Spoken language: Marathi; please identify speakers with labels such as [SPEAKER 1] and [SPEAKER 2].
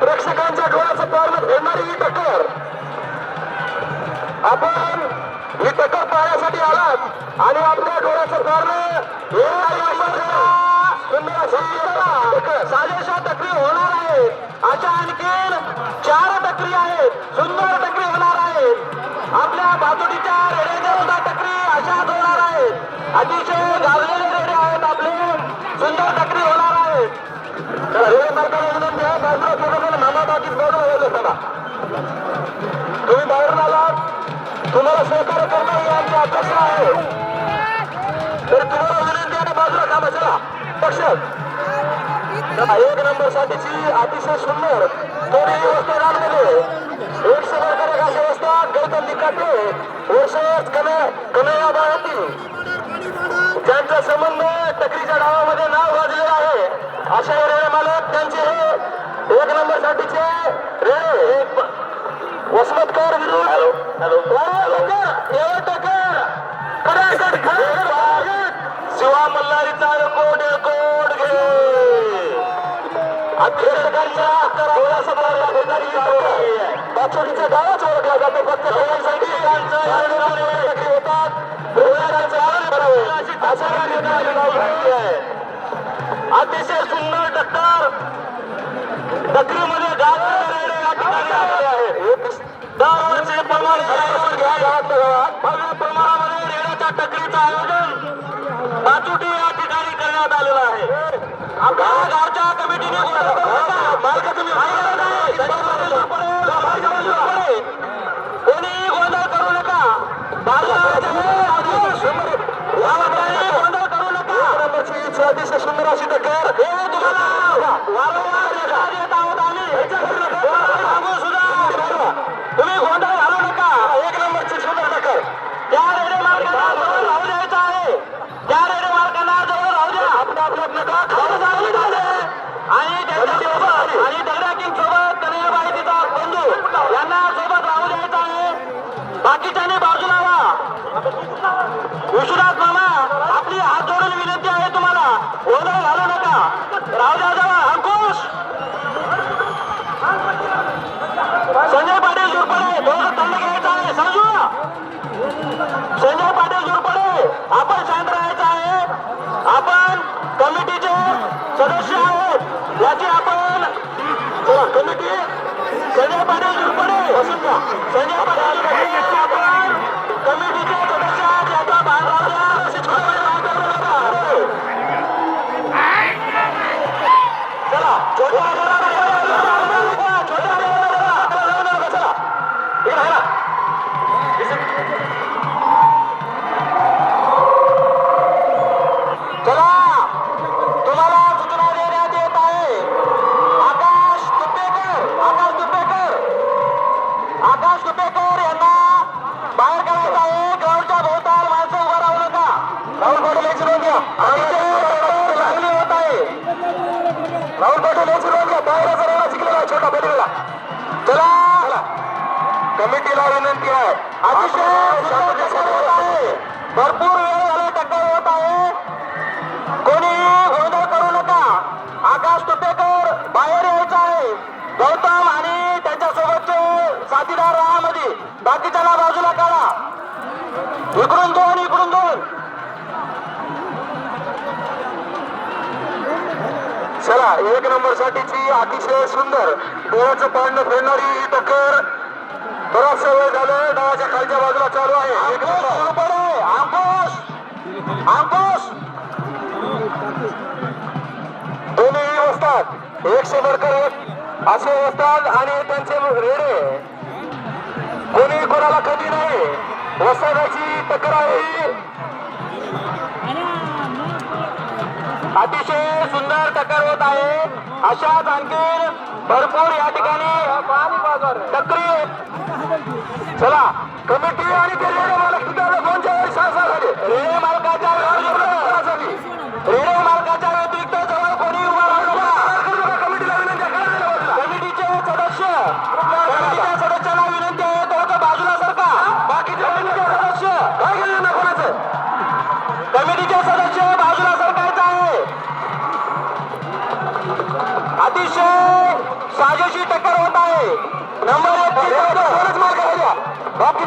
[SPEAKER 1] प्रेक्षकांच्या आपण ही टक्कर पाहण्यासाठी आलात आणि आपल्या डोळ्याचं पारण सुंदर साडेशा टक्री होणार आहेत. अशा आणखीन चार टक्री आहेत. सुंदर अतिशय गाजलेले रेडे आहेत आपले. सुंदर टक्री होणार आहेत चला रेडे विनंती आहे बाजूला थोडं मामा बाकीच बाजूला होईल चला तुम्ही बाहेरून आलात. तुम्हाला सहकार्य करणं ही आमची अपेक्षा आहे. तर तुम्हाला विनंती आहे बाजूला कामा चला. पक्ष. एक नंबर साठीची अतिशय सुंदर थोडी व्यवस्था रानमध्ये एक समोर एक अशी व्यवस्था गौतम निकाते वर्षच कने कन्हैया होती ज्यांचा संबंध टकरीच्या डावामध्ये नाव गाजलेलं आहे अशा रेडे मालक त्यांचे हे एक नंबर साठीचे एक वसमतकर शिवा मल्हारीचा कोड कोड घे. गावाच ओळखला जातो फक्त डोळ्यांसाठी होतात. अतिशय सुंदर टक्कर टक्करीमध्ये गाव या ठिकाणी आलेले आहेत. दरवर्षी प्रमाण घ्या गावातल्या गावात भव्य प्रमाणामध्ये रेड्याच्या टक्करीचं आयोजन बाचुटी या ठिकाणी करण्यात आलेलं आहे. आपल्या गावच्या कमिटीने तुम्ही. कोणी गोंधळ करू नका. बाजूला आदेश. या वाट्याने गोंधळ करू नका अतिशय सुंदर अशी टक्कर हे तुम्हाला. वारंवार देण्यात येत आहोत आम्ही. सांगू सुद्धा. तुम्ही गोंधळ घालू नका. एक नंबरची सुंदर टक्कर त्या मार्गाला जवळ राहू द्यायचं आहे. त्या मार्गाला जवळ राहू द्या. नका खाऊ झाली झाले आणि आणि दगडा किंग सोबत कन्हैयाबाई तिचा बंधू यांना सोबत राहू द्यायचं आहे. बाकीच्याने बाजूला व्हा. विश्वनाथ मामा द्या अंकुश संजय पाटील जुरपडे आहे. समजू संजय पाटील जुरपडे आपण शांत राहायचं आहे. आपण कमिटीचे सदस्य आहोत. याची आपण कमिटी संजय पाटील जुरपडे बसून संजय पाटील आपण कमिटी 左转左转 कमिटीला विनंती आहे अतिशय भरपूर वेळ झाला टक्कर होत आहे कोणी गोंधळ करू नका आकाश तुपेकर बाहेर यायचं आहे गौतम आणि त्यांच्यासोबतचे साथीदार राहामध्ये बाकीच्याला बाजूला काढा इकडून दोन इकडून दोन चला एक नंबर साठीची अतिशय सुंदर डोळ्याचं पाडणं फेडणारी ही टक्कर. बराचसा वेळ झालं डावाच्या खालच्या बाजूला चालू आहे. दोन्ही असतात एक शंभर करत असे असतात आणि त्यांचे रेडे. कोणी कोणाला कमी नाही. वसादाची टक्कर आहे. अतिशय सुंदर टक्कर होत आहे. अशाच आणखी भरपूर या ठिकाणी टक्करी चला कमिटी आणि ते रेडे मालक सुद्धा वेळी झाले. रेडे मालकाच्या रेडे मालकाच्या व्यतिरिक्त जवळ कोणी उभा कमिटीला विनंती कमिटीचे सदस्य कमिटीच्या सदस्यांना विनंती आहे. थोडं बाजूला सरका. बाकीचे कमिटीचे सदस्य. काय केलं ना कोणाचं? अतिशय साजेशी टक्कर होत आहे. नंबर एक कोणच मार बाकी